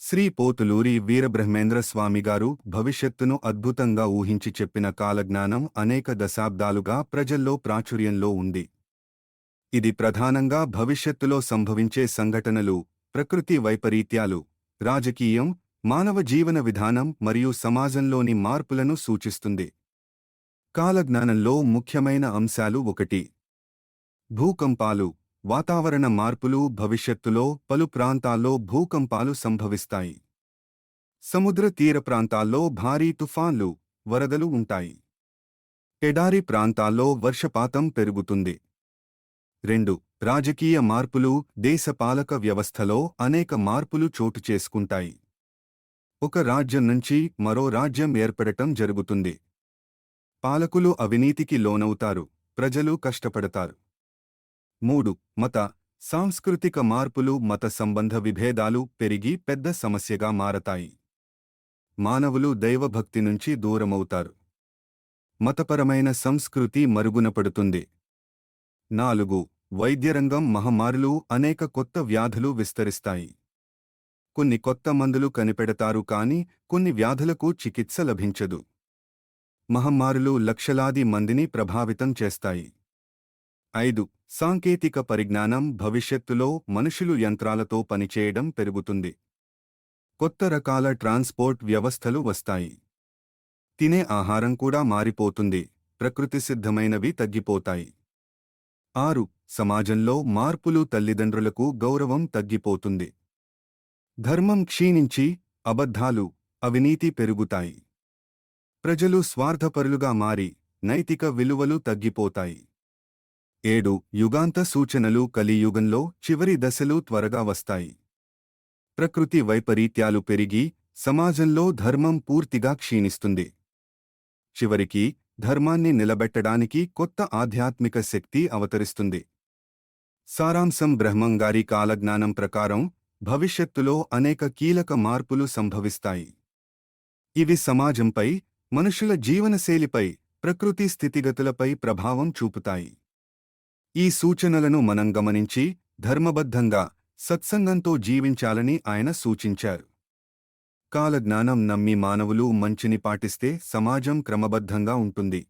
శ్రీ పోతులూరి వీరబ్రహ్మేంద్ర స్వామిగారు భవిష్యత్తును అద్భుతంగా ఊహించి చెప్పిన కాలజ్ఞానం అనేక దశాబ్దాలుగా ప్రజల్లో ప్రాచుర్యంలో ఉంది. ఇది ప్రధానంగా భవిష్యత్తులో సంభవించే సంఘటనలు ప్రకృతి వైపరీత్యాలు రాజకీయం మానవ జీవన విధానం మరియు సమాజంలోని మార్పులను సూచిస్తుంది. కాలజ్ఞానంలో ముఖ్యమైన అంశాలు ఒకటి. భూకంపాలు. వాతావరణ మార్పులు భవిష్యత్తులో పలు ప్రాంతాల్లో భూకంపాలు సంభవిస్తాయి. సముద్ర తీర ప్రాంతాల్లో భారీ తుఫాన్లు వరదలు ఉంటాయి. ఎడారి ప్రాంతాల్లో వర్షపాతం పెరుగుతుంది. రెండు రాజకీయ మార్పులు దేశ పాలక వ్యవస్థలో అనేక మార్పులు చోటు చేసుకుంటాయి. ఒక రాజ్యం నుంచి మరో రాజ్యం ఏర్పడటం జరుగుతుంది. పాలకులు అవినీతికి లోనవుతారు ప్రజలు కష్టపడతారు. మూడు మత సాంస్కృతిక మార్పులు మత సంబంధ విభేదాలు పెరిగి పెద్ద సమస్యగా మారతాయి. మానవులు దైవభక్తి నుంచి దూరమవుతారు. మతపరమైన సంస్కృతి మరుగునపడుతుంది. నాలుగు వైద్యరంగం మహమ్మారులు అనేక కొత్త వ్యాధులు విస్తరిస్తాయి. కొన్ని కొత్త మందులు కనిపెడతారు కాని కొన్ని వ్యాధులకు చికిత్స లభించదు. మహమ్మారులు లక్షలాది మందిని ప్రభావితం చేస్తాయి. ఐదు సాంకేతిక పరిజ్ఞానం భవిష్యత్తులో మనుషులు యంత్రాలతో పనిచేయడం పెరుగుతుంది. కొత్త రకాల ట్రాన్స్పోర్ట్ వ్యవస్థలు వస్తాయి. తినే ఆహారం కూడా మారిపోతుంది. ప్రకృతి సిద్ధమైనవి తగ్గిపోతాయి. ఆరు సమాజంలో మార్పులు తల్లిదండ్రులకు గౌరవం తగ్గిపోతుంది. ధర్మం క్షీణించి అబద్ధాలు అవినీతి పెరుగుతాయి. ప్రజలు స్వార్థపరులుగా మారి నైతిక విలువలు తగ్గిపోతాయి. ఏడు యుగాంత సూచనలు కలియుగంలో చివరి దశలు త్వరగా వస్తాయి. ప్రకృతి వైపరీత్యాలు పెరిగి సమాజంలో ధర్మం పూర్తిగా క్షీణిస్తుంది. చివరికి ధర్మాన్ని నిలబెట్టడానికి కొత్త ఆధ్యాత్మిక శక్తి అవతరిస్తుంది. సారాంశం బ్రహ్మంగారి కాలజ్ఞానం ప్రకారం భవిష్యత్తులో అనేక కీలక మార్పులు సంభవిస్తాయి. ఇవి సమాజంపై మనుషుల జీవనశైలిపై ప్రకృతి స్థితిగతులపై ప్రభావం చూపుతాయి. ఈ సూచనలను మనం గమనించి ధర్మబద్ధంగా సత్సంగంతో జీవించాలని ఆయన సూచించారు. కాలజ్ఞానం నమ్మి మానవులు మంచిని పాటిస్తే సమాజం క్రమబద్ధంగా ఉంటుంది.